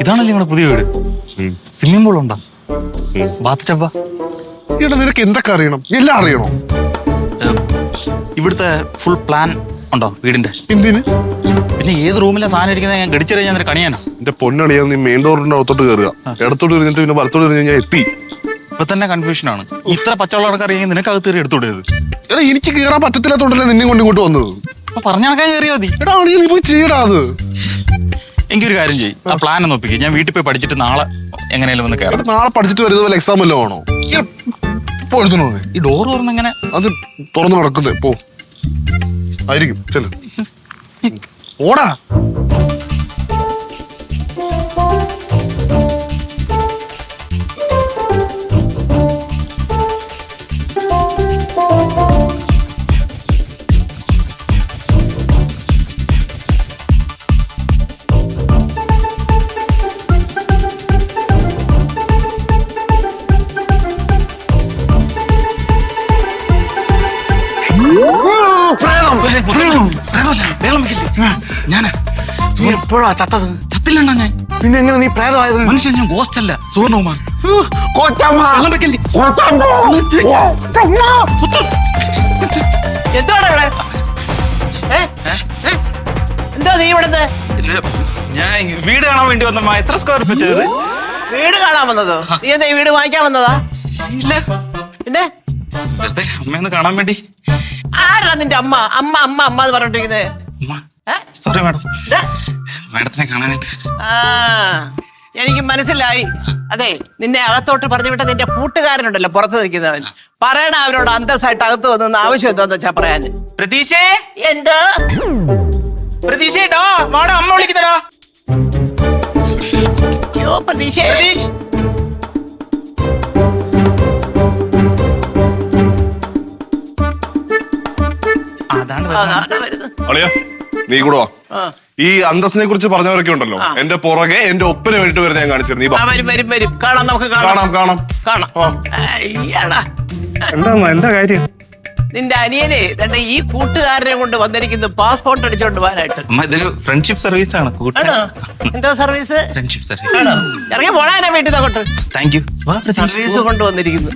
ഇതാണല്ലേ നിങ്ങളുടെ പുതിയ വീട്? സ്വിമ്മിംഗ് പൂൾ ഉണ്ടോ? ബാത്ത് ടബ്ബാ ഇവിടെ നിനക്ക് എന്തൊക്കെ അറിയണം? എല്ലാം അറിയണോ? ഇവിടുത്തെ ഫുൾ പ്ലാൻ ഉണ്ടോ വീടിന്റെ? എന്തിന്? പിന്നെ ഏത് റൂമിലെ സാധനം ഇരിക്കുന്നത്? ഞാൻ ഗടിച്ചറിയാൻ ഞാൻ കണിയാനോ എന്റെ പൊന്നളിയാ നീ മെയിൻ ഡോറിന്റെ അകത്തോട്ട് കയറുക ഇടത്തോട്ട് ഇരുന്നിട്ട് പിന്നെ വലത്തോട്ട് ഇരുന്ന് ഞാൻ എത്തി. ഇപ്പൊ തന്നെ കൺഫ്യൂഷൻ ആണ്. ഇത്ര പച്ചവെള്ളം അറിയാമെങ്കിൽ നിനക്ക് അകത്ത് കയറി എടുത്തുവിടരുത് എടാ എനിക്ക് കയറാൻ പറ്റത്തില്ലാത്തോണ്ടല്ലേ നിന്നെ കൊണ്ട് ഇങ്ങോട്ട് വന്നത്? അപ്പൊ പറഞ്ഞ കണക്കാൻ കയറിയാ മതി. എടാ നീ പോയി ചെയ്യടാ അത്. എനിക്കൊരു കാര്യം ചെയ്യും. ആ പ്ലാൻ ഒന്ന് ഒപ്പിക്കും. ഞാൻ വീട്ടിൽ പോയി പഠിച്ചിട്ട് നാളെ എങ്ങനെയാലും ഒന്ന് കയറാം നാളെ പഠിച്ചിട്ട് വരുന്നത് പോലെ എക്സാം വല്ലതും ആണോ? ഈ ഡോർ തുറന്ന് എങ്ങനെ? അത് തുറന്നു നടക്കുന്നേ പോ. ആയിരിക്കും ചെൽ ഓടാ. ഞാനാ നീ എപ്പോഴാ ചത്തത്? ചത്തില്ലണ്ണ ഞാൻ. പിന്നെ എങ്ങനെ നീ പ്രേതമായത് മനുഷ്യൻ ഞാൻ ഗോസ്റ്റ് അല്ല സുവർണകുമാർ എന്താണ് ഇവിടെ? എന്തോ നീ ഇവിടുന്ന്? ഞാൻ വീട് കാണാൻ വേണ്ടി വന്നമ്മ എത്ര സ്ക്വയർ ഫീറ്റ് ഇത് വീട് കാണാൻ വന്നതോ? നീ എന്താ ഈ വീട് വാങ്ങിക്കാൻ വന്നതാ? ഇല്ല. പിന്നെ? വെറുതെ അമ്മയൊന്ന് കാണാൻ വേണ്ടി. ആരാ നിന്റെ അമ്മ? അമ്മ അമ്മ അമ്മ എന്ന് ഏ? സോറി മാഡം മാഡത്തിനെ കാണാനായിട്ട്. ആ എനിക്ക് മനസ്സിലായി. അതെ നിന്നെ അകത്തോട്ട് പറഞ്ഞു വിട്ട നിന്റെ കൂട്ടുകാരനുണ്ടല്ലോ പുറത്ത് നിൽക്കുന്നവൻ. പറയണ അവരോട് അന്തസ്സായിട്ട് അകത്ത് വന്നു ആവശ്യം എന്താന്ന് വെച്ചാ പറയാൻ. പ്രതീക്ഷേ എന്തോ? പ്രതീക്ഷേ ഡോ മാഡം അമ്മ വിളിക്കുന്നടാ അയ്യോ പ്രതീക്ഷ പ്രതീഷ്. അതാണ്. അളിയ. നീ കൂടെ വാ. ഈ അന്തസ്സിനെ കുറിച്ച് പറഞ്ഞവരൊക്കെ ഉണ്ടല്ലോ. എന്റെ പുറകെ എന്റെ ഒപ്പന വേണ്ടിട്ട് വരുന്ന ഞാൻ കാണിച്ചിരുന്നു. നീ വാ. വരും വരും വരും. കാണാം നമുക്ക് കാണാം. കാണാം കാണാം. കാണാം. ആ. അയ്യടാ. എന്താ എന്താ കാര്യം? നിന്റെ അനിയനെ ദണ്ടെ ഈ കൂട്ടുകാരനെ കൊണ്ട് വന്നിരിക്കുന്നു പാസ്പോർട്ട് അടിച്ചോണ്ട് പോകാനായിട്ട്. അമ്മ ഇതൊരു ഫ്രണ്ട്ഷിപ്പ് സർവീസ് ആണ് കൂട്ട. ആണോ? എന്തോ സർവീസ് ഫ്രണ്ട്ഷിപ്പ് സർവീസ് ആണോ? ഇറങ്ങി പോണാനെ വീട്ടിൽ തങ്ങോട്ട് താങ്ക് യു സർവീസ് പ്രതീഷ് കൊണ്ട് വന്നിരിക്കുന്നു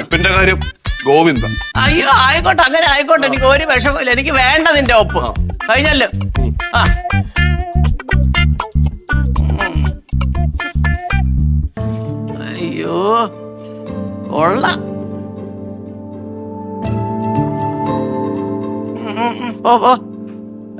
ഒപ്പിന്റെ കാര്യം ഗോവിന്ദ. അയ്യോ ആയിക്കോട്ടെ അങ്ങനെ ആയിക്കോട്ടെ എനിക്ക് ഒരു വിഷമമില്ല എനിക്ക് വേണ്ട നിന്റെ ഒപ്പ്. കഴിഞ്ഞല്ലോ. ആ. അയ്യോ കൊള്ള. ഓ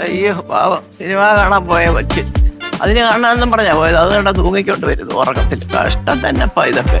അയ്യോ പാവം. സിനിമ കാണാൻ പോയ വച്ച് അതിന് കാണാന്നും പറഞ്ഞാ പോയത്. അത് കണ്ട തൂങ്ങിക്കൊണ്ട് വരുന്നു ഉറക്കത്തിൽ കഷ്ടം തന്നെ ഇതൊക്കെ